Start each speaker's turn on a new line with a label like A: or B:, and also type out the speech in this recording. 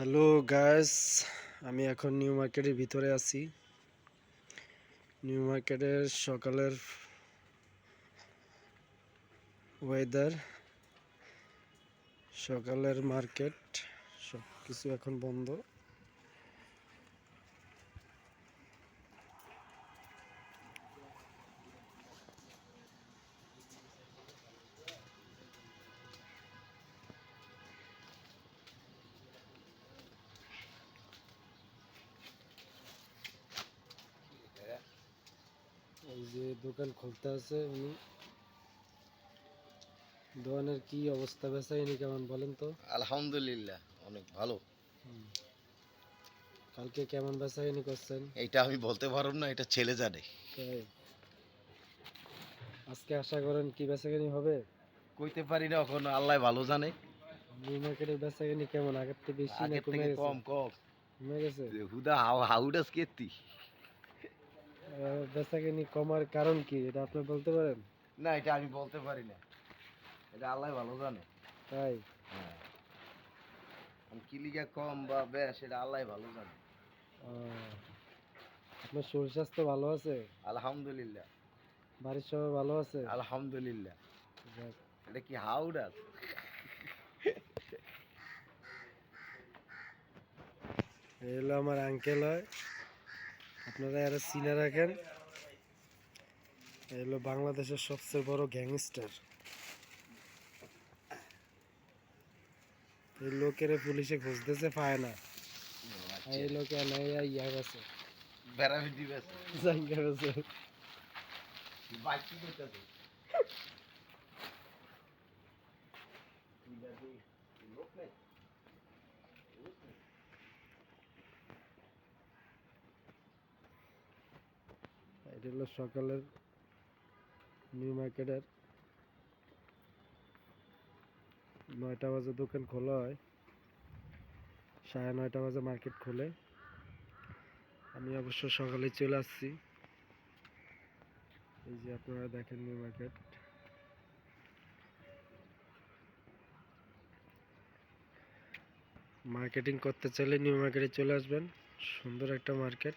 A: Hello guys আমি এখন new মার্কেটের ভিতরে আছি। নিউ মার্কেটের সকালের ওয়েদার সকালের মার্কেট সব কিছু এখন বন্ধ। এই যে দোকান খুলতে আছে উনি। দোকানের কি অবস্থা বেচাইনি কেমন বলেন তো?
B: আলহামদুলিল্লাহ অনেক ভালো।
A: কালকে কেমন বেচাইনি করছেন?
B: এটা আমি বলতে পারব না এটা ছেলে জানে।
A: আজকে আশা করেন কি বেচাকেনি হবে?
B: কইতে পারি না এখন আল্লাহ ভালো জানে।
A: নিউ মার্কেটের বেচাকেনি কেমন? আগের থেকে বেশি না কমে গেছে?
B: কম কম।
A: কমে গেছে?
B: হুদা হাউ হাউডাস কেতি
A: বেচাকেনি কমার কারণ কি? এটা আপনি বলতে পারেন?
B: না এটা আমি বলতে পারি না। এটা আল্লাহ ভালো জানে।
A: তাই?
B: হ্যাঁ। আমি কি লিগা কম বা বেশ এটা আল্লাহ ভালো জানে।
A: আপনার শরীর স্বাস্থ্য ভালো আছে?
B: আলহামদুলিল্লাহ।
A: বাড়ির সবাই ভালো আছে?
B: আলহামদুলিল্লাহ। এটা কি হাউডাস
A: এই হলো আমার আঙ্কেল হয়। আপনারা এরা চিনে রাখেন। এই হলো বাংলাদেশের সবচেয়ে বড় গ্যাংস্টার। এই লোকের পুলিশে খুঁজতেছে পায় না। এই লোকে নাই ইয়া গেছে
B: বেড়াবিটি
A: জাঙ্গা
B: করতেছে লোক নেই
A: এটা হলো সকালের নিউ মার্কেটের নয়টা বাজে দোকান খোলা হয়। সাড়ে নয়টা বাজে মার্কেট খোলে। আমি অবশ্য সকালে চলে আসছি। এই যে আপনারা দেখেন নিউ মার্কেট মার্কেটিং করতে চাইলে নিউ মার্কেটে চলে আসবেন। সুন্দর একটা মার্কেট